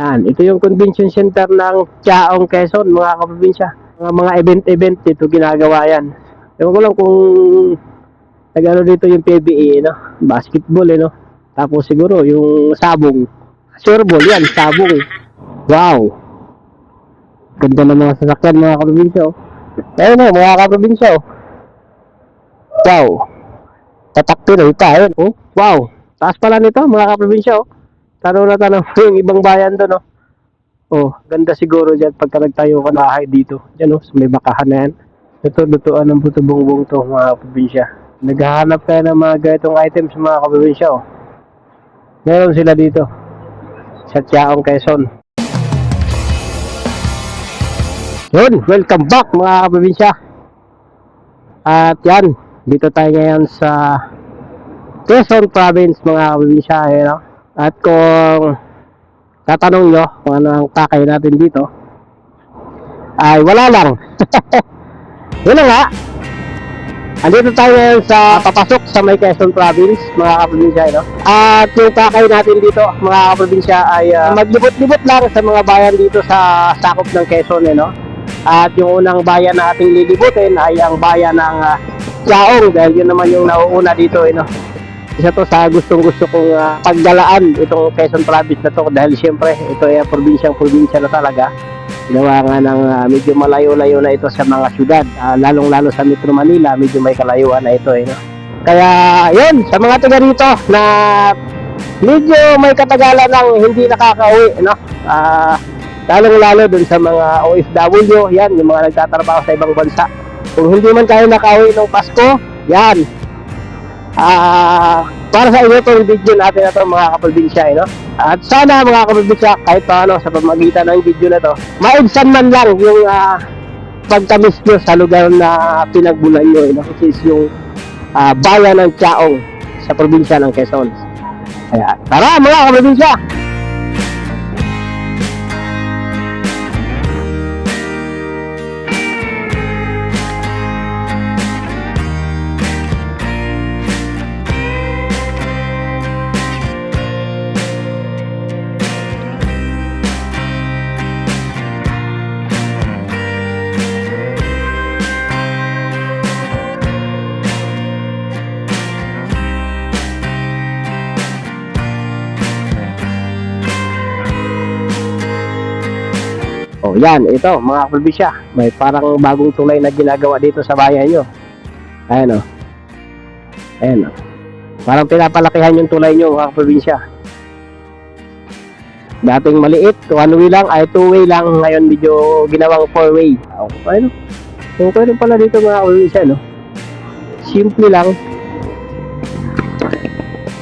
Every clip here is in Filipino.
Yan, ito yung convention center ng Chaong Quezon, mga kaprobinsya. Mga mga event-event dito ginagawa yan. Ewan ko lang kung nagano dito yung PBA, no? Basketball, eh, no? Tapos siguro yung sabong. Sure yan, sabong. Wow! Ganda ng mga sasakyan, mga kaprobinsya, oh. Ayun na, mga kaprobinsya, oh. Wow! Tatak pa, ayun, oh. Wow! Taas pala nito, mga kaprobinsya, oh. Tanaw na tanaw yung ibang bayan doon, no? Oh, ganda siguro dyan pagka nagtayo ka bahay dito. Yan, oh, sa may bakahan na yan. Ito, lutuan ng buto bongbong to, mga kaprobinsya. Naghahanap kayo ng mga ganitong items, mga kaprobinsya, oh. Meron sila dito. Sa Tiaong Quezon. Yun, welcome back, mga kaprobinsya. At yan, dito tayo ngayon sa Quezon Province, mga kaprobinsya, eh, no? At kung tatanong nyo kung ano ang takay natin dito, ay wala lang. Yun na nga. Andito tayo ngayon sa papasok sa may Quezon Province, mga kaprobinsya, no? At yung takay natin dito, mga kaprobinsya, ay ah, maglibot-libot lang sa mga bayan dito sa sakop ng Quezon, eh, no? At yung unang bayan na ating lilibutin ay ang bayan ng uh, Yaong dahil yun naman yung nauuna dito, eh, no? Isa to sa gustong gusto kong ah, paggalaan itong Quezon Province na to dahil siyempre ito ay probinsyang probinsya na talaga ginawa nga ng ah, medyo malayo-layo na ito sa mga syudad Ah, lalong-lalo sa Metro Manila medyo may kalayuan na ito eh, no? kaya yun sa mga taga rito na medyo may katagalan ng hindi nakakauwi no? Ah, lalong-lalo dun sa mga OFW yan yung mga nagtatrabaho sa ibang bansa kung hindi man kayo nakauwi ng Pasko yan Ah, para sa inyo video natin na to mga kaprobinsya, eh, no? At sana mga kaprobinsya, kahit paano sa pamagitan ng video na to, maibsan man lang yung ah, pagtamis nyo sa lugar na pinagbulan nyo, eh, no? which is yung ah, bayan ng Chaong sa probinsya ng Quezon. Kaya, tara mga kaprobinsya! Oh, yan, ito, mga probinsya. May parang bagong tulay na ginagawa dito sa bayan nyo. Ayan, oh. Ayan, oh. Parang pinapalakihan yung tulay nyo, mga probinsya. Dating maliit, one way lang, ay two way lang. Ngayon, medyo ginawang four way. Oh, ayun. Okay rin pala dito, mga probinsya, no? Simple lang.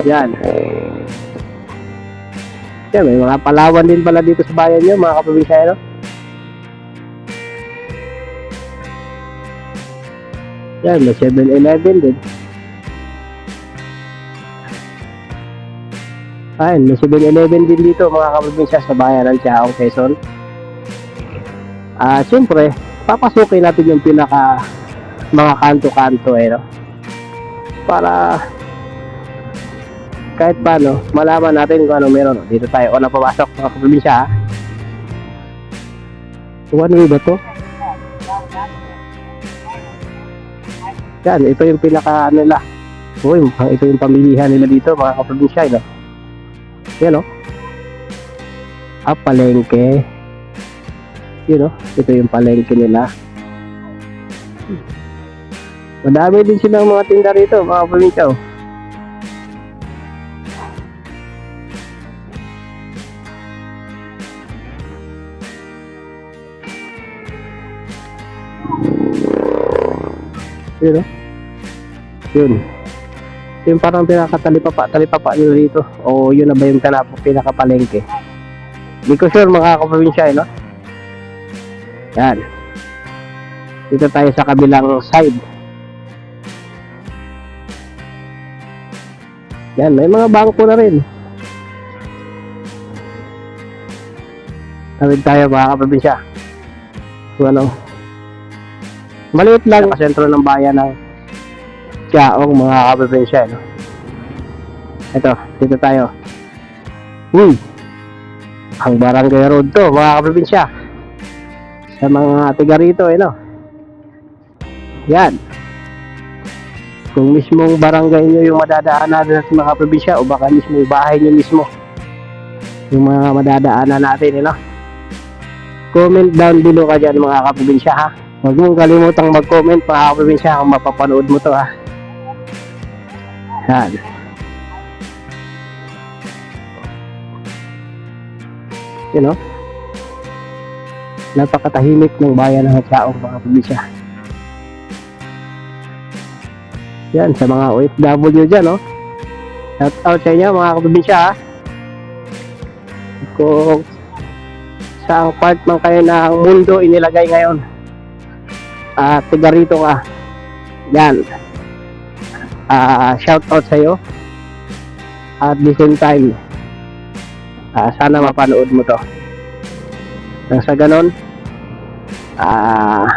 Yan. Yan, may mga palawan din pala dito sa bayan nyo, mga kaprobinsya, no? Yan, may 7-Eleven din. Ayun, may 7-Eleven din dito mga kaprobinsya sa bayan ng Chaong Quezon. Ah, siyempre, papasukin natin yung pinaka mga kanto-kanto eh, no? Para kahit paano, malaman natin kung ano meron. Dito tayo, una papasok mga kaprobinsya? One way ba to? Yan, ito yung pinaka nila. Uy, ito yung pamilihan nila dito, mga kaprobinsya, no? Yan, no? Ah, palengke. Yun, no? Ito yung palengke nila. Madami din silang mga tinda rito, mga kaprobinsya, oh. Yun, no? Yun. Yung parang pinakatalipapa, talipapa nyo dito. O yun na ba yung tanap, pinakapalengke? Hindi ko sure mga kaprobinsya, eh, no? Yan. Dito tayo sa kabilang side. Yan, may mga bangko na rin. Tawid tayo mga kaprobinsya. Kung ano. Maliit lang sa sentro ng bayan ng Chaong mga kaprobinsya, no? Ito, dito tayo. Uy! ang barangay road to, mga kaprobinsya. Sa mga tiga rito, eh, no? Yan. Kung mismong barangay nyo yung madadaanan natin sa mga probinsya o baka mismong bahay nyo mismo yung mga madadaanan natin, eh, no? Comment down below ka dyan mga kaprobinsya, ha? Huwag mong kalimutang mag-comment mga kaprobinsya kung mapapanood mo to, ha? Yan. You know? Napakatahimik ng bayan ng Hatsaong mga probinsya. Yan, sa mga OFW dyan, no? Shout out sa inyo mga kaprobinsya, ha? Kung saang part man kayo ng mundo inilagay ngayon. At tiga rito ka. Yan. Ah, shout out sa iyo. At the same time, ah, sana mapanood mo to. Nang sa ganon, ah,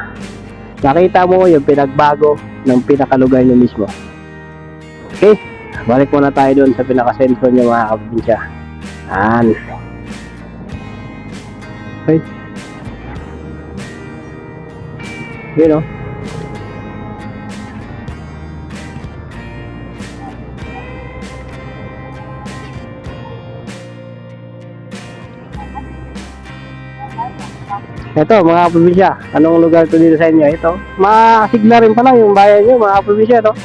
nakita mo yung pinagbago ng pinakalugar niyo mismo. Okay, balik muna tayo doon sa pinakasentro niyo mga kaprobinsya. Yan. Okay. Yun o. Ito, mga probinsya. Anong lugar to dito sa inyo? Ito. Masigla rin pala yung bayan nyo, mga probinsya. Ito.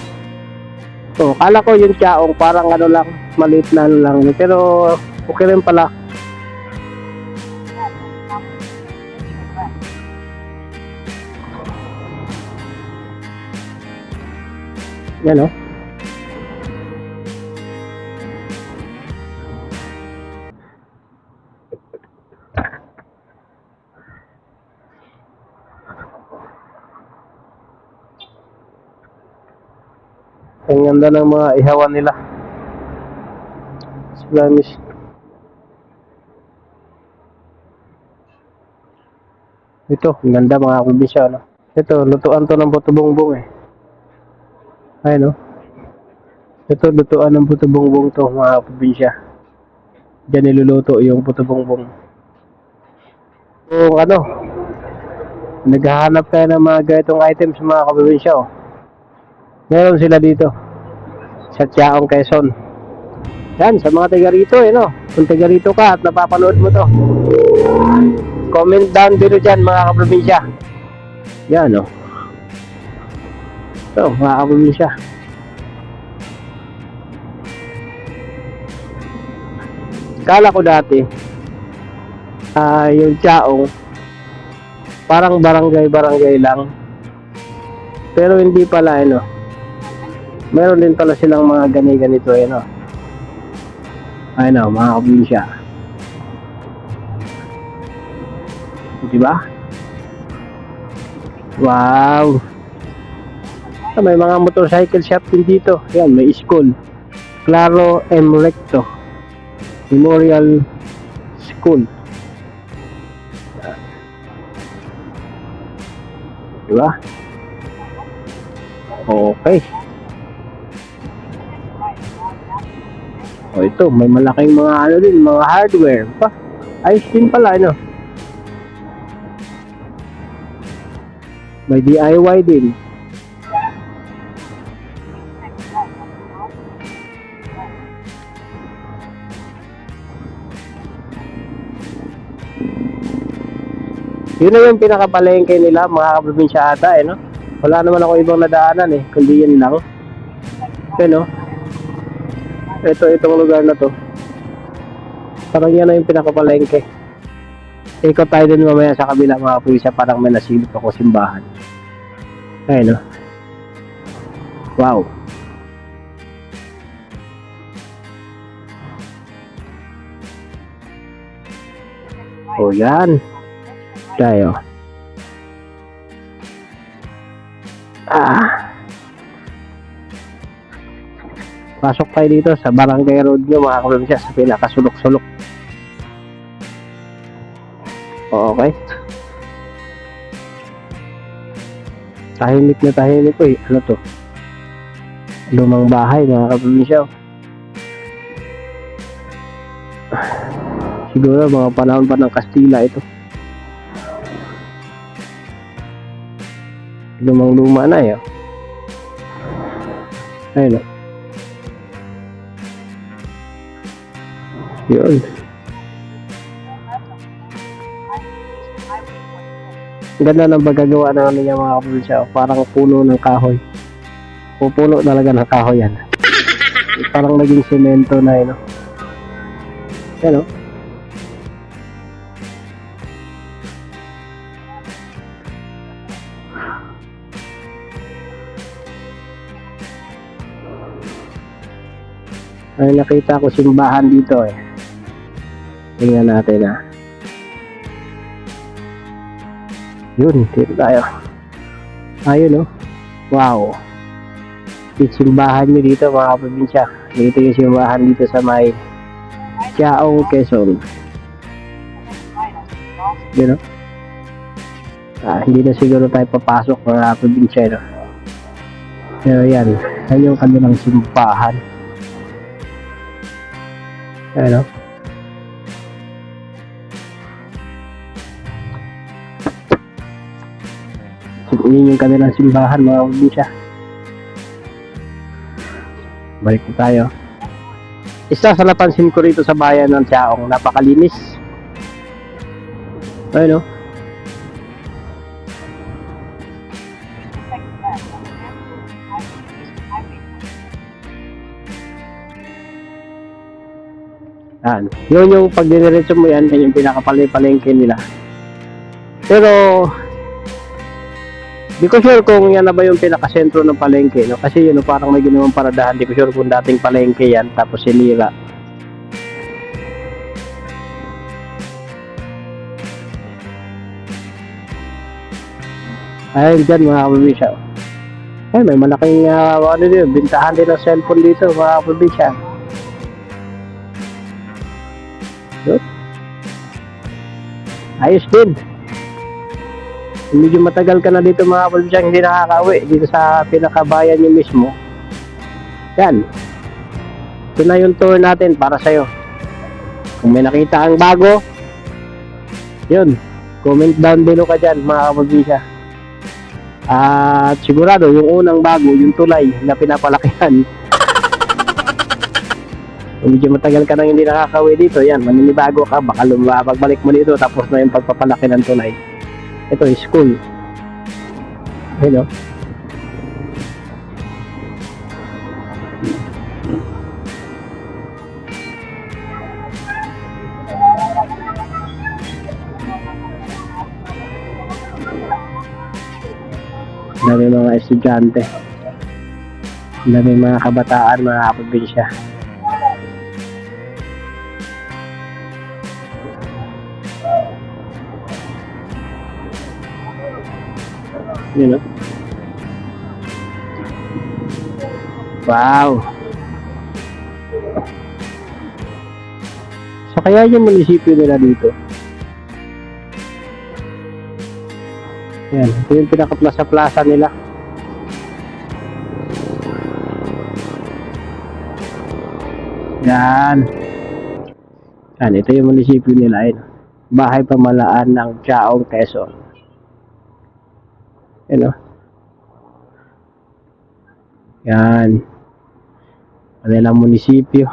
So, kala ko yung tiyaong parang ano lang, maliit na ano lang. Pero, okay rin pala. Yan o. Ang ganda ng mga ihawan nila. Spanish. Ito, ang ganda mga probinsya. No? Ito, lutuan to ng puto bongbong eh. Ay no. Ito, lutuan ng puto bongbong to mga probinsya. Diyan niluluto yung puto bongbong. Kung ano, naghahanap kayo ng mga ganitong items mga kaprobinsya oh. Meron sila dito. Sa Tiaong Quezon. Yan, sa mga taga rito eh no. Kung taga rito ka at napapanood mo to. Comment down below dyan mga kaprobinsya. Yan no. Ito, mga kaprobinsya. Kala ko dati, ah yung Tiaong, parang barangay-barangay lang. Pero hindi pala, ano, meron din pala silang mga gani-ganito, ano. Ano, mga kaprobinsya. Di ba? Wow! Ah, may mga motorcycle shop din dito. Yan, may school. Claro M. Recto. Memorial School. Yan. Di ba? Okay. O ito, may malaking mga ano din, mga hardware pa. Ayos din pala, ano. May DIY din. Yun na yung pinakapalengke nila, mga kaprobinsya ata, eh, no? Wala naman ako ibang nadaanan, eh, kundi yun lang. Okay, no? Ito, itong lugar na to. Parang yan na yung pinakapalengke. Ikot tayo din mamaya sa kabila, mga kaprobinsya, parang may nasilip ako simbahan. Ayun, no? Wow. O yan. Tayo. Ah. Pasok tayo dito sa Barangay Road nyo mga kaprobinsya sa pinakasulok-sulok. Okay. Tahimik na tahimik eh. Ano to? Lumang bahay mga kaprobinsya. oh. Siguro mga panahon pa ng Kastila ito. Lumang luma na eh. oh. Ayun oh. Yun. Ganda ng pagkagawa ano niya mga kapatid Parang puno ng kahoy. Pupuno talaga ng kahoy yan. Parang naging semento na yun. no? Yan oh. Ay nakita ko simbahan dito eh. Tingnan natin ah. Yun, dito tayo. Ayun oh. Wow. Yung simbahan nyo dito mga probinsya. Dito yung simbahan dito sa may Chiaong, Quezon. Yun oh. Ah, hindi na siguro tayo papasok mga probinsya no. Pero yan, yan yung kanilang simbahan. Ano? Yun yung kanilang simbahan mga probinsya. Balik po tayo. Isa sa napansin ko rito sa bayan ng Chaong, napakalinis. Ayun o. Yan. Yun yung pag diniretso mo yan, yan yung pinakapalipalengke nila. Pero, di ko sure kung yan na ba yung pinakasentro ng palengke. No? Kasi yun, parang may ginawang paradahan. Di ko sure kung dating palengke yan, tapos sinira. Ayun dyan mga kaprobinsya. Ay, may malaking uh, ano dito, bintahan din ng cellphone dito mga kaprobinsya. Yun. Ayos din. Medyo matagal ka na dito mga kaprobinsya, hindi nakakauwi dito sa pinakabayan nyo mismo. Yan. Ito na yung tour natin para sa'yo. Kung may nakita kang bago, yun, comment down below ka dyan mga kaprobinsya. At sigurado, yung unang bago, yung tulay na pinapalakihan. Medyo matagal ka nang hindi nakakawi dito, yan, maninibago ka, baka lumba, pagbalik mo dito, tapos na yung pagpapalaki ng tulay. Ito, school. Ayun, oh. dami mga estudyante dami mga kabataan mga kaprobinsya yun know? wow so kaya yung munisipyo nila dito Yan, ito yung pinaka-plaza-plaza nila. Yan. Yan, ito yung munisipyo nila. Yan. Bahay pamalaan ng Chaong, Quezon. Yan o. Yan. Kanilang munisipyo.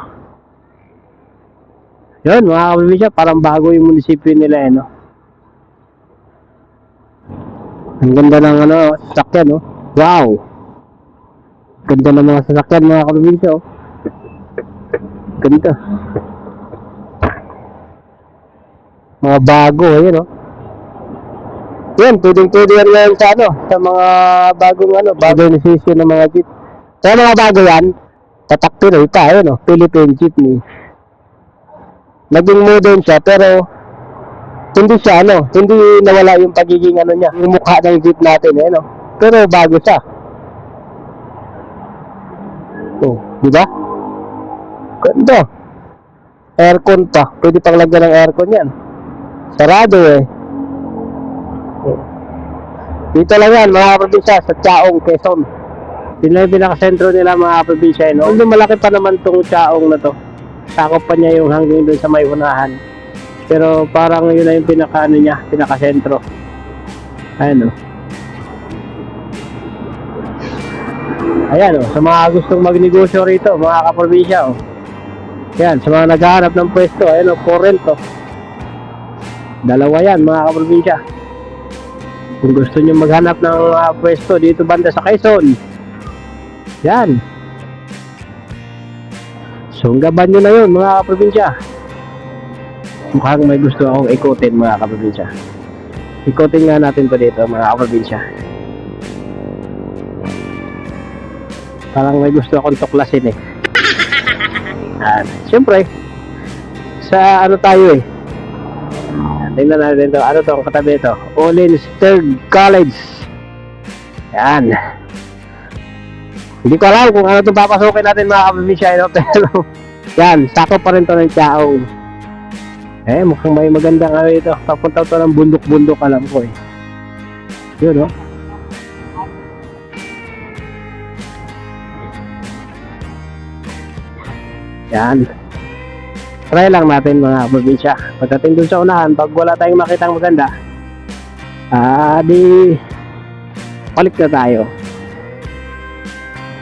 Yun, mga kabibisya, parang bago yung munisipyo nila, eh, no? Ang ganda ng ano, sasakyan, no? Wow! Ganda ng mga sasakyan, mga kabibisya, oh. Ganda. Mga bago, ayun, oh. Yan, pwedeng-pwede yan ngayon sa ano, sa mga bagong ano, modernization ng mga jeep. Kaya mga bago yan, tatak Pinoy pa, ayun, oh, Philippine jeepney. Naging modern siya, pero hindi siya ano, hindi nawala yung pagiging ano niya, yung mukha ng jeep natin, eh, no? Pero bago siya. Oh, di ba? Ganda. Aircon pa. Pwede pang lagyan ng aircon yan. Sarado eh. Dito lang yan, mga probinsya, sa Chaong, Quezon. Yun lang yung pinakasentro nila mga probinsya. No? Although malaki pa naman tong Chaong na to. Sakop pa niya yung hanggang doon sa may unahan. Pero parang yun na yung pinaka niya, pinaka sentro. Ayan oh. Ayan oh, sa mga gustong magnegosyo rito, mga kaprobinsya oh. Yan, sa mga naghahanap ng pwesto, ayan for rent oh. Dalawa yan, mga kaprobinsya. Kung gusto nyo maghanap ng mga pwesto dito banda sa Quezon, yan. Sunggaban nyo na yun, mga kaprobinsya. Mukhang may gusto akong ikutin, mga kaprobinsya. Ikutin nga natin to dito, mga kaprobinsya. Parang may gusto akong tuklasin eh. Yan. Siyempre, sa ano tayo eh. Tingnan natin to. Ano to? Ang katabi ito. Olin Stern College. Yan. Hindi ko alam kung ano itong papasukin natin mga kaprobinsya. No? Pero, yan. Sako pa rin to ng Chaong. Eh, mukhang may magandang ano ito. Papunta to ng bundok-bundok alam ko eh. Yun, no? Yan. Try lang natin mga probinsya. Pagdating dun sa unahan, pag wala tayong makitang maganda, ah, di balik na tayo.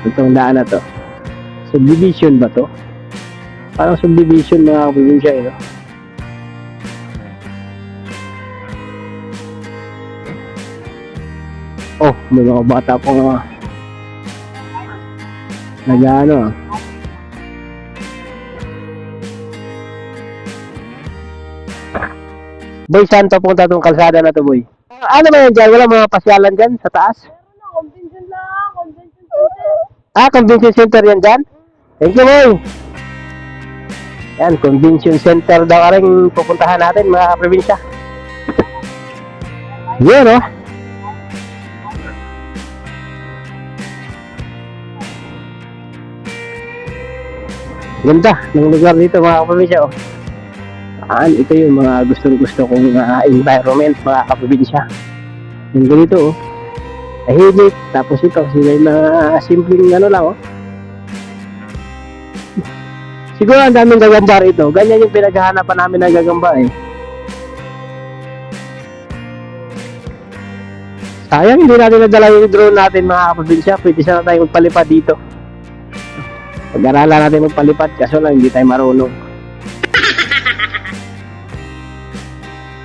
Itong daan na to. Subdivision ba to? Parang subdivision mga probinsya eh, no? Oh, may mga bata pa nga. Nag-ano ah. Boy, saan papunta tong kalsada na to, boy? Ano ba yan dyan? Wala mga pasyalan dyan sa taas? Convention lang, convention center. Ah, convention center yan dyan? Thank you, boy. Yan, convention center daw rin pupuntahan natin, mga kaprobinsya. Yan, oh. Ganda ng lugar dito, mga kaprobinsya, oh. Ah, ito yung mga gustong gusto kong ah, environment, mga kaprobinsya. Yung ganito, oh. Tahimik, tapos ito, sila yung mga simpleng ano lang, oh. Siguro ang daming gagamba rito. Ganyan yung pinaghahanapan namin ng gagamba, eh. Sayang, hindi natin nadala yung drone natin, mga kaprobinsya. Pwede sana tayo magpalipad dito. Pag-aralan natin magpalipad, kaso lang hindi tayo marunong.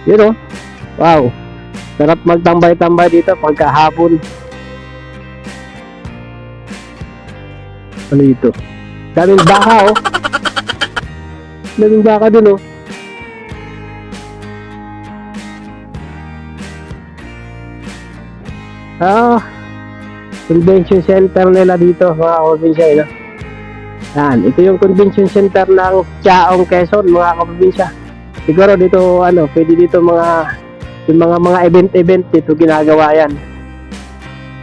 Yun oh. Wow. Sarap magtambay-tambay dito pagkahapon. Ano ito? Daming baka oh. Daming baka dun oh. Ah, convention center nila dito mga kaprobinsya eh, no? Yan, ito yung convention center ng Chaong Quezon mga kaprobinsya. Siguro dito ano, pwede dito mga yung mga mga event-event dito ginagawa yan.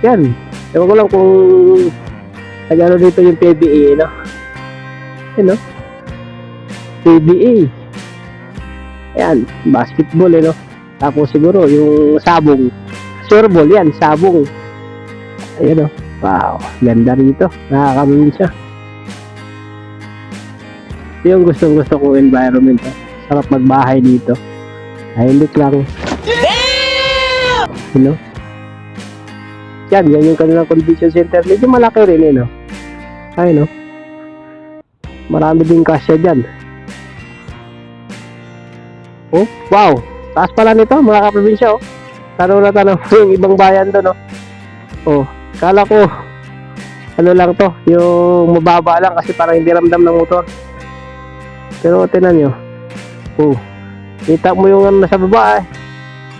Yan. Ewan ko lang kung nagano dito yung PBA, no? Yan, no? PBA. Yan, basketball, eh, no? Tapos siguro yung sabong. Sureball, yan, sabong. Ayan, no? Wow, ganda rito. Nakakamimin siya. Yung gustong gusto kong environment. Eh. Sarap magbahay dito. Tahimik lang. You know? Yan, yan yung kanilang convention center. Medyo malaki rin, eh, no? Ay, no? Marami din kasya dyan. Oh, wow! Taas pala nito, mga kaprobinsya, oh. Tanaw na tanaw yung ibang bayan doon, no? Oh, kala ko, ano lang to, yung mababa lang kasi parang hindi ramdam ng motor. Pero tinan nyo, oh, kita mo yung ano nasa baba, eh.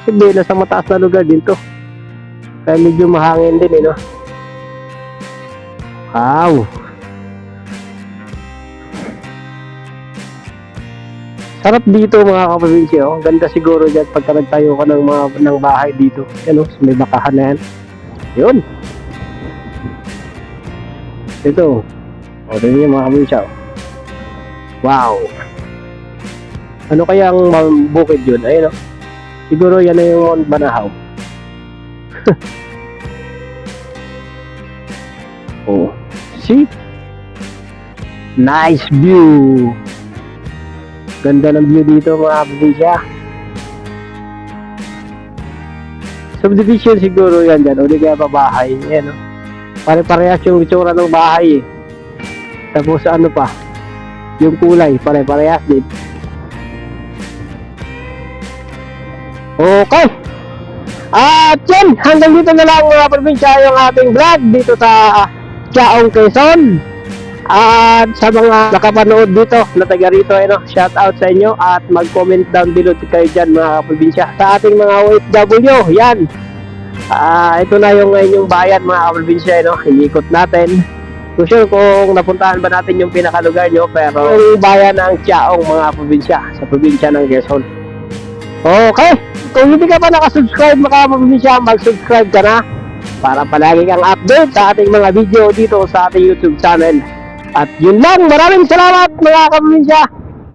Hindi, nasa mataas na lugar din to. Kaya medyo mahangin din, eh, no? Wow! Sarap dito mga kaprobinsya, oh. Ang Ganda siguro dyan pagka nagtayo ka ng, mga, ng bahay dito. Yan, oh, may bakahan na yan. Yun! Ito. O, tingnan niyo mga kaprobinsya, oh. Wow! Ano kaya ang bukid yun? Ayun, oh. Siguro yan na yung Banahaw. oh. See? Nice view. Ganda ng view dito mga probinsya. Subdivision siguro yan dyan. O di kaya pa bahay. Yan o. Pare-parehas yung itsura ng bahay eh. Tapos ano pa. Yung kulay. Pare-parehas din. Okay. At yan, hanggang dito na lang mga probinsya yung ating vlog dito sa Chaong Quezon. At sa mga nakapanood dito na taga rito, ano, shout out sa inyo at mag-comment down below kayo dyan mga probinsya. Sa ating mga OFW, yan. Ah, ito na yung inyong bayan mga probinsya, no? Inikot natin. So sure kung napuntahan ba natin yung pinakalugar nyo, pero yung bayan ng Chaong mga probinsya, sa probinsya ng Quezon. Okay, kung hindi ka pa nakasubscribe mga probinsya, mag-subscribe ka na para palagi kang update sa ating mga video dito sa ating YouTube channel. At yun lang, maraming salamat mga kaprobinsya.